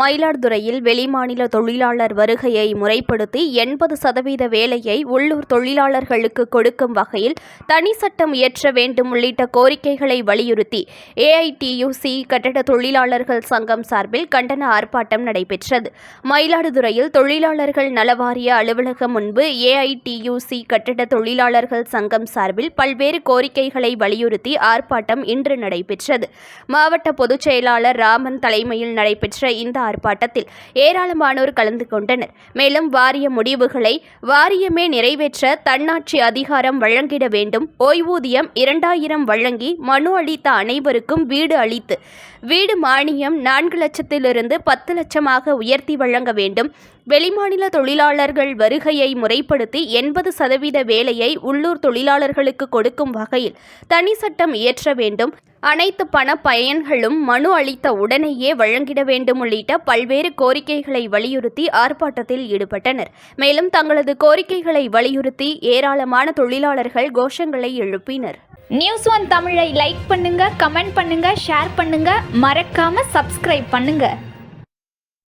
மயிலாடுதுறையில் வெளிமாநில தொழிலாளர் வருகையை முறைப்படுத்தி எண்பது சதவீத வேலையை உள்ளூர் தொழிலாளர்களுக்கு கொடுக்கும் வகையில் தனி சட்டம் இயற்ற வேண்டும் உள்ளிட்ட கோரிக்கைகளை வலியுறுத்தி ஏஐடியுசி கட்டட தொழிலாளர்கள் சங்கம் சார்பில் கண்டன ஆர்ப்பாட்டம் நடைபெற்றது. மயிலாடுதுறையில் தொழிலாளர்கள் நலவாரிய அலுவலகம் முன்பு ஏஐடியுசி கட்டட தொழிலாளர்கள் சங்கம் சார்பில் பல்வேறு கோரிக்கைகளை வலியுறுத்தி ஆர்ப்பாட்டம் இன்று நடைபெற்றது. மாவட்ட பொதுச் செயலாளர் ராமன் தலைமையில் நடைபெற்ற இந்த ஆர்ப்பாட்டத்தில் ஏராளமானோர் கலந்து கொண்டனர். மேலும் வாரிய முடிவுகளை வாரியமே நிறைவேற்ற தன்னாட்சி அதிகாரம் வழங்கிட வேண்டும். ஓய்வூதியம் இரண்டாயிரம் வழங்கி மனு அளித்த அனைவருக்கும் வீடு அளித்து வீடு மானியம் நான்கு லட்சத்திலிருந்து பத்து லட்சமாக உயர்த்தி வழங்க வேண்டும். வெளிமாநில தொழிலாளர்கள் வருகையை முறைப்படுத்தி எண்பது சதவீத வேலையை உள்ளூர் தொழிலாளர்களுக்கு கொடுக்கும் வகையில் தனி சட்டம் இயற்ற வேண்டும். அனைத்து பண பயன்களும் மனு அளித்த உடனேயே வழங்கிட வேண்டும் உள்ளிட்ட பல்வேறு கோரிக்கைகளை வலியுறுத்தி ஆர்ப்பாட்டத்தில் ஈடுபட்டனர். மேலும் தங்களது கோரிக்கைகளை வலியுறுத்தி ஏராளமான தொழிலாளர்கள் கோஷங்களை எழுப்பினர். நியூஸ் ஒன் தமிழை லைக் பண்ணுங்க கமெண்ட் பண்ணுங்க ஷேர் பண்ணுங்க. மறக்காம சப்ஸ்கிரைப் பண்ணுங்க.